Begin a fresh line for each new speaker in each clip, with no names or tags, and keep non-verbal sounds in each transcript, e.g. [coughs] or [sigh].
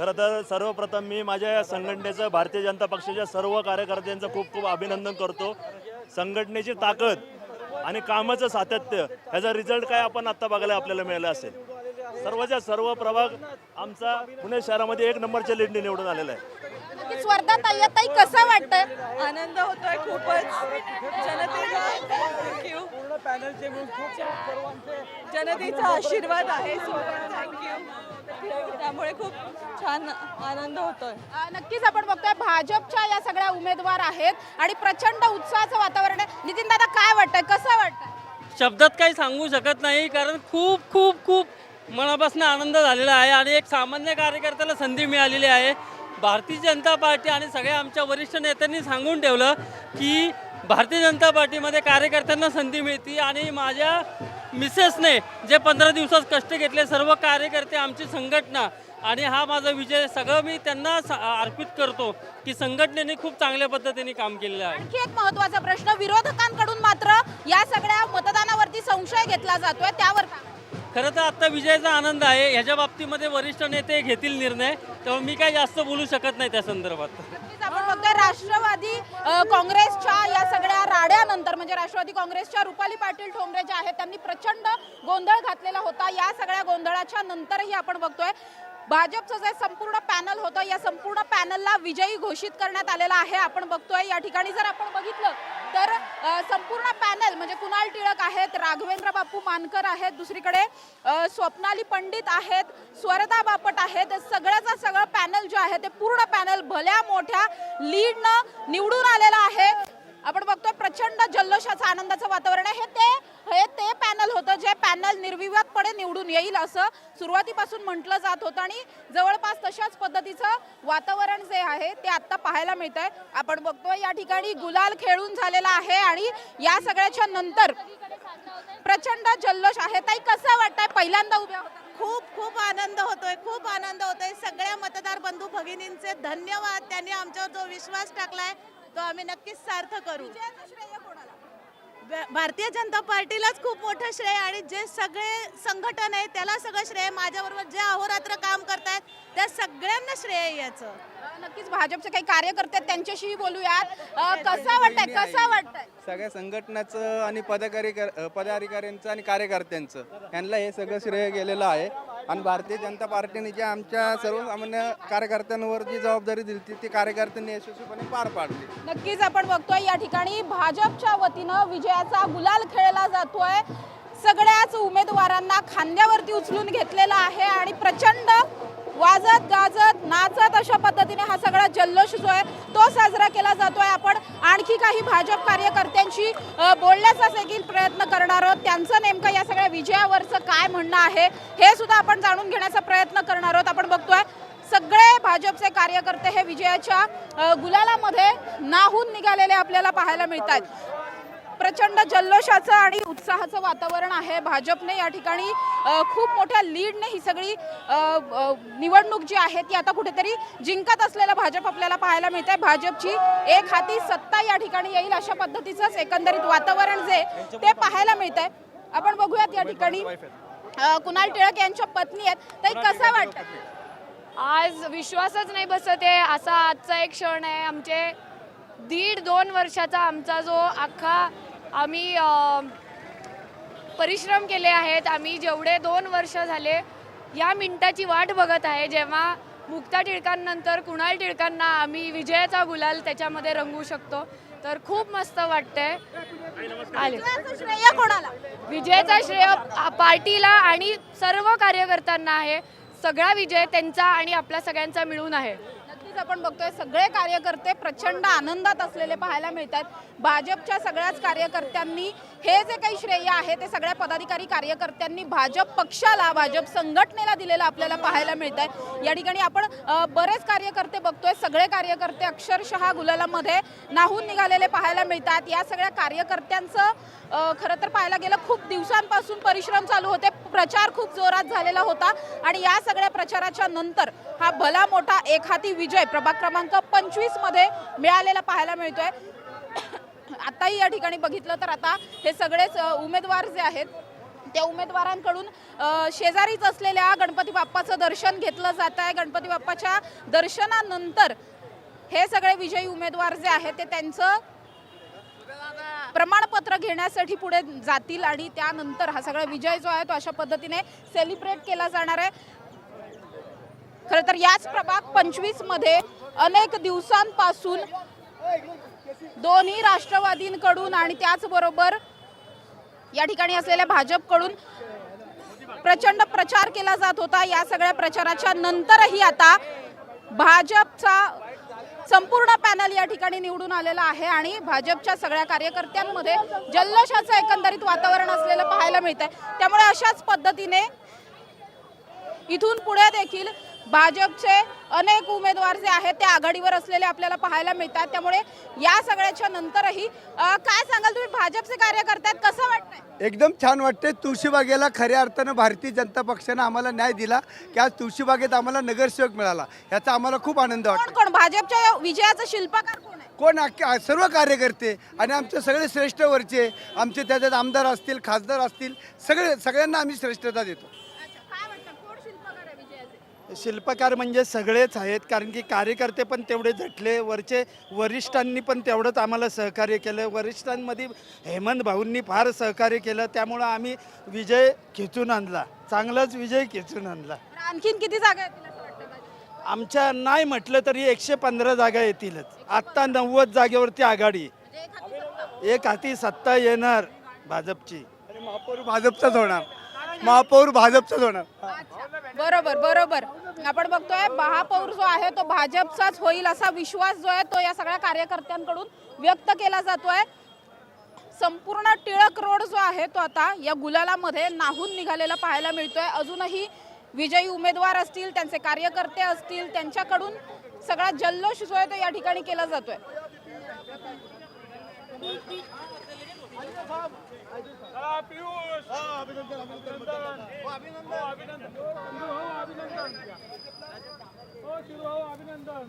खरं तर सर्वप्रथम मी माझ्या या संघटनेचं भारतीय जनता पक्षाच्या सर्व कार्यकर्त्यांचं खूप खूप अभिनंदन करतो. संघटनेची ताकद आणि कामाचं सातत्य ह्याचा रिझल्ट काय आपण आत्ता बघायला आपल्याला मिळाला असेल. सर्वच्या सर्व प्रभाग आमचा पुणे शहरामध्ये एक नंबरच्या लीडने निवडून आलेला आहे.
नक्कीच वर्धा ताई ताई कसं वाटतंय?
आनंद होतोय खूपच. जनतेचा थँक्यू जनतेचा आशीर्वाद आहे. सोबत थँक्यू त्यामुळे खूप छान आनंद होतोय.
नक्कीच आपण बघतोय भाजपच्या या सगळ्या उमेदवार आहेत आणि प्रचंड उत्साहाचं वातावरण आहे. नितीन दादा काय वाटतंय? कसं वाटतंय?
शब्दात काही सांगू शकत नाही कारण खूप खूप खूप मनापासून आनंद झालेला आहे आणि एक सामान्य कार्यकर्त्याला संधी मिळालेली आहे. भारतीय जनता पार्टी आणि सगळ्या आमच्या वरिष्ठ नेत्यांनी सांगून ठेवलं की भारतीय जनता पार्टीमध्ये कार्यकर्त्यांना संधी मिळते आणि माझ्या मिसेसने जे पंधरा दिवसात कष्ट घेतले सर्व कार्यकर्ते आमची संघटना आणि हा माझा विजय सगळं मी त्यांना अर्पित करतो की संघटनेने खूप चांगल्या पद्धतीने काम केलेलं आहे.
आणखी एक महत्त्वाचा प्रश्न विरोधकांकडून मात्र या सगळ्या मतदानावरती संशय घेतला जातोय त्यावर
खरं तर आत्ता विजयाचा आनंद आहे. ह्याच्या बाबतीमध्ये वरिष्ठ नेते घेतील निर्णय. तेव्हा मी काय जास्त बोलू शकत नाही त्या संदर्भात.
आपण बघतोय राष्ट्रवादी अ, काँग्रेसच्या या सगळ्या राड्यानंतर म्हणजे राष्ट्रवादी काँग्रेसच्या रुपाली पाटील ठोंबरे ज्या आहेत त्यांनी प्रचंड गोंधळ घातलेला होता. या सगळ्या गोंधळाच्या नंतरही आपण बघतोय. भाजपचं जे संपूर्ण पॅनल होतं या संपूर्ण पॅनलला विजयी घोषित करण्यात आलेला आहे. आपण बघतोय या ठिकाणी जर आपण बघितलं तर संपूर्ण पॅनल म्हणजे कुणाल टिळक आहेत राघवेंद्र बापू मानकर आहेत दुसरीकडे स्वप्नाली पंडित आहेत स्वरदा बापट आहेत सगळ्याचा सगळं पॅनल जे आहे ते पूर्ण पॅनल भल्या मोठ्या लीडनं निवडून आलेलं आहे. आपण बघतोय प्रचंड जल्लोषाचं आनंदाचं वातावरण आहे. ते हे ते पॅनल होतं जे पॅनल निर्विवादपणे निवडून येईल असं सुरुवातीपासून म्हटलं जात होतं आणि जवळपास तशाच पद्धतीचं वातावरण जे आहे ते आत्ता पाहायला मिळत आहे आपण बघतोय या ठिकाणी गुलाल खेळून झालेला आहे आणि या सगळ्याच्या नंतर प्रचंड जल्लोष आहे. ताई कसं वाटतंय? पहिल्यांदा उभ्या होता.
खूप खूप आनंद होतोय खूप आनंद होतोय. सगळ्या मतदार बंधू भगिनींचे धन्यवाद. त्यांनी आमच्यावर जो विश्वास टाकलाय तो आम्ही नक्कीच सार्थ करू. भारतीय जनता पार्टीलाच खूप मोठं श्रेय आणि जे सगळे संघटन आहे त्याला सगळं श्रेय माझ्याबरोबर जे अहोरात्र काम करतायत त्या सगळ्यांना श्रेय आहे याचं.
नक्कीच भाजपचे काही कार्यकर्ते आहेत, त्यांच्याशीही बोलूयात. अ, कसं वाटतंय कसं वाटतंय?
सगळ्या संघटनाचं आणि पदाधिकारी पदाधिकाऱ्यांचं आणि कार्यकर्त्यांचं यांना हे सगळं श्रेय गेलेलं आहे. आणि भारतीय जनता पार्टीने जे आमच्या सर्वसामान्य कार्यकर्त्यांवर जी जबाबदारी दिली ती- ती कार्यकर्त्यांनी यशस्वीपणे पार पाडली.
नक्कीच आपण बघतोय या ठिकाणी भाजपच्या वतीनं विजयाचा गुलाल खेळला जातोय. सगळ्याच उमेदवारांना खांद्यावरती उचलून घेतलेला आहे आणि प्रचंड वाजत गाजत नाचत अशा पद्धतीने हा सगळा जल्लोष जो आहे तो साजरा केला जातोय. आपण आणखी काही भाजप कार्यकर्त्यांशी बोलण्याचा देखील प्रयत्न करणार आहोत. त्यांचं नेमकं या सगळ्या विजयावरचं काय म्हणणं आहे हे सुद्धा आपण जाणून घेण्याचा प्रयत्न करणार आहोत. आपण बघतोय सगळे भाजपचे कार्यकर्ते हे विजयाच्या गुलालामध्ये नाहून निघालेले आपल्याला पाहायला मिळत आहेत प्रचंड जल्लोषाचं आणि उत्साहाचं वातावरण आहे. भाजपने या ठिकाणी खूप मोठ्या लीडने ही सगळी निवडणूक जी आहे ती आता कुठेतरी जिंकत असलेला भाजप आपल्याला पाहायला मिळत आहे भाजपची एक हाती सत्ता या ठिकाणी येईल अशा पद्धतीचंच एकंदरीत वातावरण जे ते पाहायला मिळत आहे आपण बघूयात या ठिकाणी कुणाल टिळक यांच्या पत्नी आहेत. ताई कसं वाटतं
आज विश्वासच नाही बसत आहे. असा आजचा एक क्षण आहे. आमचे दीड दोन वर्षाचा आमचा जो अख्खा आम्ही परिश्रम केले आहेत. आम्ही जेवढे दोन वर्ष झाले या मिनिटाची वाट बघत आहे. जेव्हा मुक्ता टिळकांनंतर कुणाल टिळकांना आम्ही विजयाचा गुलाल त्याच्यामध्ये रंगवू शकतो तर खूप मस्त वाटतंय. आले.
श्रेय कोणाला
विजयाचा श्रेय पार्टीला आणि सर्व कार्यकर्त्यांना आहे. सगळा विजय त्यांचा आणि आपल्या सगळ्यांचा मिळून आहे.
आपण बघतोय सगळे कार्यकर्ते प्रचंड आनंदात असलेले पाहायला मिळतात. भाजपच्या सगळ्याच कार्यकर्त्यांनी हे जे काही श्रेय आहे ते सगळ्या पदाधिकारी कार्यकर्त्यांनी भाजप पक्षाला भाजप संघटनेला दिलेलं आपल्याला पाहायला मिळत आहे या ठिकाणी आपण बरेच कार्यकर्ते बघतोय सगळे कार्यकर्ते अक्षरशः गुलालामध्ये नाहून निघालेले पाहायला मिळतात. या सगळ्या कार्यकर्त्यांचं खरं तर पाहायला गेलं खूप दिवसांपासून परिश्रम चालू होते. प्रचार खूप जोरात झालेला होता आणि या सगळ्या प्रचाराच्या नंतर हा भला मोठा एखादी विजय प्रभाग क्रमांक पंचवीसमध्ये मिळालेला पाहायला मिळतोय. [coughs] आताही या ठिकाणी बघितलं तर आता हे सगळेच उमेदवार जे आहेत त्या उमेदवारांकडून शेजारीच असलेल्या गणपती बाप्पाचं दर्शन घेतलं जात आहे. गणपती बाप्पाच्या दर्शनानंतर हे सगळे विजयी उमेदवार जे आहेत ते त्यांचं प्रमाणपत्र घेण्यासाठी पुढे जातील आणि त्यानंतर हा सगळा विजय जो आहे तो अशा पद्धतीने सेलिब्रेट केला जाणार आहे. खरं तर याच प्रभाग पंचवीसमध्ये अनेक दिवसांपासून दोन्ही राष्ट्रवादींकडून आणि त्याचबरोबर या ठिकाणी असलेल्या भाजपकडून प्रचंड प्रचार केला जात होता. या सगळ्या प्रचाराच्या नंतरही आता भाजपचा संपूर्ण पॅनल या ठिकाणी निवडून आलेला आहे आणि भाजपच्या सगळ्या कार्यकर्त्यांमध्ये जल्लोषाचं एकंदरीत वातावरण असलेलं पाहायला मिळत आहे त्यामुळे अशाच पद्धतीने इथून पुढे देखील भाजपचे अनेक उमेदवार जे आहेत ते आघाडीवर असलेले आपल्याला पाहायला मिळतात. त्यामुळे या सगळ्याच्या नंतरही अ, काय सांगाल तुम्ही? भाजपचे आहेत कसं वाटतंय?
एकदम छान वाटते तुळशीबागेला खऱ्या अर्थानं भारतीय जनता पक्षानं आम्हाला न्याय दिला. की आज तुळशीबागेत आम्हाला नगरसेवक मिळाला. याचा आम्हाला खूप आनंद
कोण
वाटतो
कोण? भाजपच्या या विजयाचं शिल्पकार कोण आहे?
कोण? सर्व कार्यकर्ते आणि आमचे सगळे श्रेष्ठ वरचे आमचे त्याच्यात आमदार असतील खासदार असतील सगळे सगळ्यांना आम्ही श्रेष्ठता देतो
काय वाटतं कोण शिल्पकार आहे विजयाचे
शिल्पकार म्हणजे सगळेच आहेत कारण की कार्यकर्ते पण तेवढे झटले वरचे वरिष्ठांनी पण तेवढंच आम्हाला सहकार्य केलं. वरिष्ठांमध्ये हेमंत भाऊंनी फार सहकार्य केलं त्यामुळं आम्ही विजय खेचून आणला. चांगलाच विजय खेचून आणला.
आणखीन किती जागा येतील असं वाटतं भाजप?
आमच्या नाही म्हटलं तरी एकशे पंधरा जागा येतीलच. आत्ता नव्वद जागेवरती आघाडी.
म्हणजे एक हाती सत्ता.
एक हाती सत्ता येणार भाजपची.
महापौर भाजपचाच होणार. महापौर भाजपचाच होणार.
बरोबर बरोबर. आपण बघतोय महापौर जो आहे तो भाजपचाच होईल असा विश्वास जो आहे तो या सगळ्या कार्यकर्त्यांकडून व्यक्त केला जातोय. संपूर्ण टिळक रोड जो आहे तो आता या गुलालामध्ये नाहून निघालेला पाहायला मिळतोय. अजूनही विजयी उमेदवार असतील त्यांचे कार्यकर्ते असतील त्यांच्याकडून सगळा जल्लोष जो आहे तो या ठिकाणी केला जातोय. अभिनंदन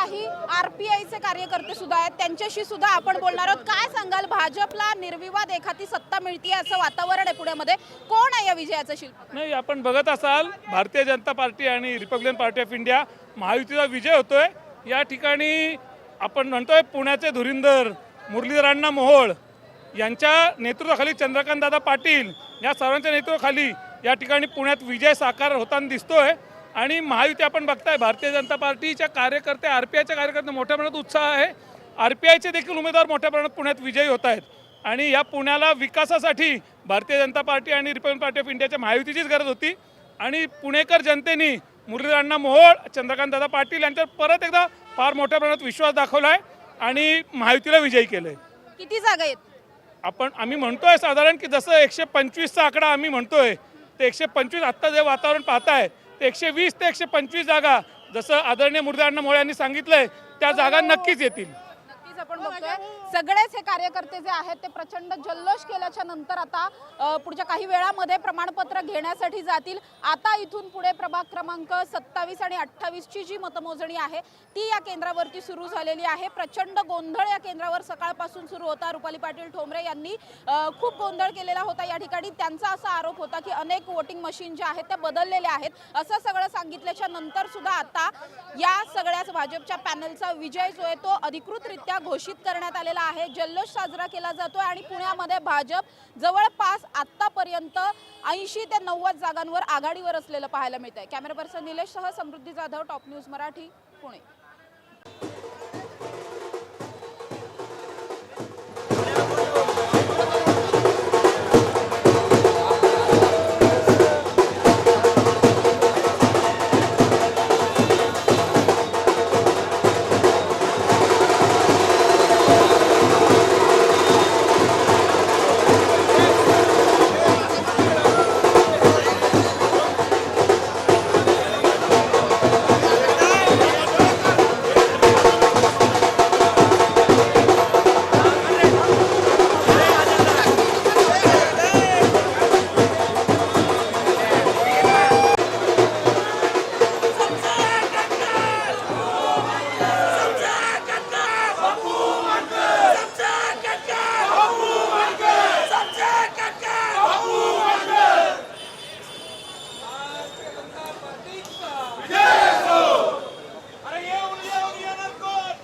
काही आर पी आयचे कार्यकर्ते सुद्धा आहेत. त्यांच्याशी सुद्धा आपण बोलणार आहोत. काय सांगाल? भाजपला निर्विवाद एखादी सत्ता मिळते असं वातावरण आहे पुण्यामध्ये. कोण आहे या विजयाचं शिल्प?
नाही आपण बघत असाल भारतीय जनता पार्टी आणि रिपब्लिकन पार्टी ऑफ इंडिया महायुतीचा विजय होतोय. या ठिकाणी आपण म्हणतोय पुण्याचे धुरिंदर मुरलीधर अण्णा मोहोळ यांच्या नेतृत्वाखाली चंद्रकांतदादा पाटील या सर्वांच्या नेतृत्वाखाली या ठिकाणी पुण्यात विजय साकार होताना दिसतोय. आणि महायुती आपण बघताय भारतीय जनता पार्टीच्या कार्यकर्ते आर पी आयच्या कार्यकर्ते मोठ्या प्रमाणात उत्साह आहे. आर पी आयचे देखील उमेदवार मोठ्या प्रमाणात पुण्यात विजयी होत आहेत. आणि या पुण्याला विकासासाठी भारतीय जनता पार्टी आणि रिपब्लिकन पार्टी ऑफ इंडियाच्या महायुतीचीच गरज होती. आणि पुणेकर जनतेने मुरलीधर अण्णा मोहोळ चंद्रकांतदादा पाटील यांच्यावर परत एकदा फार मोठ्या प्रमाणात विश्वास दाखवला आहे आणि महायुतीला विजयी केलं आहे
किती जागा आहेत?
आपण आम्ही म्हणतोय साधारण की जसं एकशे पंचवीसचा आकडा आम्ही म्हणतोय ते एकशे पंचवीस आत्ता जे वातावरण पाहताय एकशे वीस ते एकशे पंचवीस जागा जसं आदरणीय मुरलीधर अण्णा यांनी सांगितलंय त्या जागा नक्कीच येतील.
आपण बघतोय. सगळेच हे कार्यकर्ते जे आहेत ते प्रचंड जल्लोष केल्याच्यानंतर आता पुढच्या काही वेळामध्ये प्रमाणपत्र घेण्यासाठी जातील. आता इथून पुढे प्रभाग क्रमांक सत्तावीस आणि अठ्ठावीसची जी मतमोजणी आहे ती या केंद्रावरती सुरू झालेली आहे. प्रचंड गोंधळ या केंद्रावर सकाळपासून सुरू होता. रुपाली पाटील ठोंबरे यांनी खूप गोंधळ केलेला होता या ठिकाणी. त्यांचा असा आरोप होता की अनेक वोटिंग मशीन ज्या आहेत त्या बदललेल्या आहेत. असं सगळं सांगितल्याच्या नंतर सुद्धा आता या सगळ्याच भाजपच्या पॅनलचा विजय जो आहे तो अधिकृतरित्या घोषित करण्यात आलेला आहे. जल्लोष साजरा केला जातोय आणि पुण्यामध्ये भाजप जवळपास आतापर्यंत ऐंशी ते नव्वद जागांवर आघाडीवर असलेलं पाहायला मिळत आहे कॅमेरा पर्सन निलेश सह समृद्धी जाधव टॉप न्यूज मराठी पुणे.